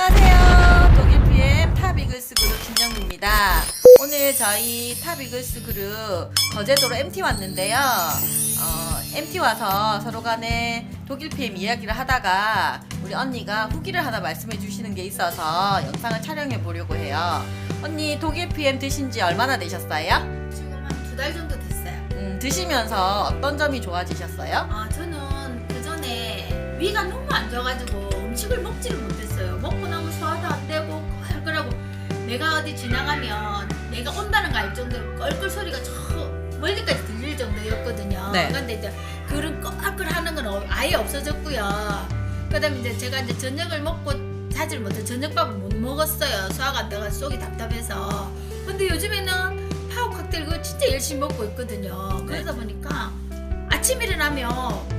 안녕하세요. 독일 PM 탑이글스 그룹 김정미입니다. 오늘 저희 탑이글스 그룹 거제도로 MT 왔는데요. 어, MT 와서 서로 간에 독일 PM 이야기를 하다가 우리 언니가 후기를 하나 말씀해 주시는 게 있어서 영상을 촬영해 보려고 해요. 언니 독일 PM 드신 지 얼마나 되셨어요? 지금 한 두 달 정도 됐어요. 음, 드시면서 어떤 점이 좋아지셨어요? 아 저는 그 전에 위가 너무 안 좋아가지고 음식을 먹지를 못했어요. 먹고 내가 어디 지나가면 내가 온다는 거 알 정도로 껄껄 소리가 저 멀리까지 들릴 정도였거든요. 네. 근데 이제 그런 껄껄하는 건 어- 아예 없어졌고요. 그다음에 이제 제가 이제 저녁을 먹고 자질 못해 저녁밥을 못 먹었어요. 소화가 안 돼가 속이 답답해서. 근데 요즘에는 파워 칵테일 그거 진짜 열심히 먹고 있거든요. 그러다 보니까 아침 일어나면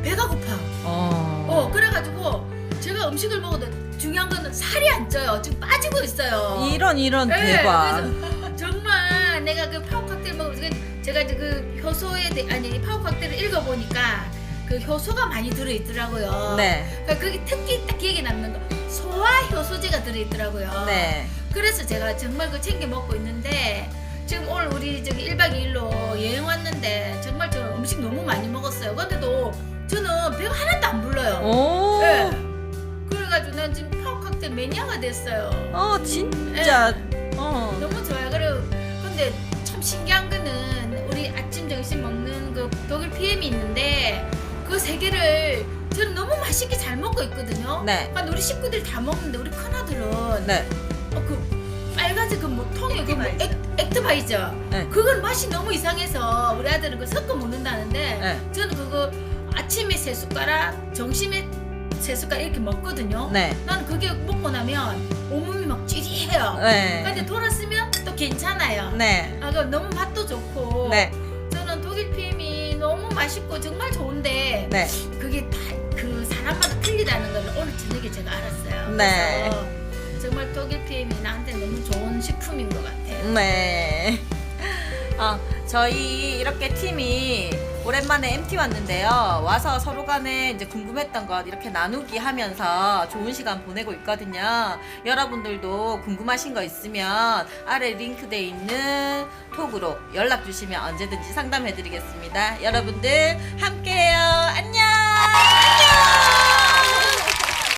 배가 고파요. 어. 어, 그래가지고 제가 음식을 먹어도 중요한 거는 살이 안 쪄요. 지금 빠지고 있어요. 이런 이런 네, 대박. 그래서 정말 내가 그 파워 칵테일 먹으면서 그 제가 이제 그 효소에 대 아니 파워 칵테일을 읽어보니까 그 효소가 많이 들어있더라고요. 네. 그러니까 그게 특히 딱 기억에 남는 거 소화 효소제가 들어있더라고요. 네. 그래서 제가 정말 그 챙겨 먹고 있는데 지금 오늘 우리 저기 1박 2일로 여행 왔는데 정말 저 음식 너무 많이 먹었어요. 근데도 저는 배가 하나도 안 불러요. 오. 네. 그래가지고 난 지금 칵테일 매니아가 됐어요. 어 진짜. 네. 어. 너무 좋아요. 그리고 근데 참 신기한 거는 우리 아침 점심 먹는 그 독일 PM이 있는데 그 세 개를 저는 너무 맛있게 잘 먹고 있거든요. 네. 근데 우리 식구들이 다 먹는데 우리 큰 아들은 네. 어, 그 빨간색 그뭐 통에 그뭐. 액트바이저 네. 그건 맛이 너무 이상해서 우리 아들은 그 섞어 먹는다는데 네. 저는 그거 아침에 세 숟가락 점심에 세 숟가락 이렇게 먹거든요 네. 나는 그게 먹고 나면 온몸이 막 찌릿해요 네. 근데 돌았으면 또 괜찮아요 네. 아, 그 너무 맛도 좋고 네. 저는 독일 PM이 너무 맛있고 정말 좋은데 네. 그게 다 그 사람마다 틀리다는 걸 오늘 저녁에 제가 알았어요. 네. 그래서 정말 독일 PM이 나한테 너무 좋은 식품인 것 같아요. 네. 어, 저희 이렇게 팀이 오랜만에 MT 왔는데요. 와서 서로 간에 이제 궁금했던 것 이렇게 나누기 하면서 좋은 시간 보내고 있거든요. 여러분들도 궁금하신 거 있으면 아래 링크돼 있는 톡으로 연락 주시면 언제든지 상담해 드리겠습니다. 여러분들 함께해요.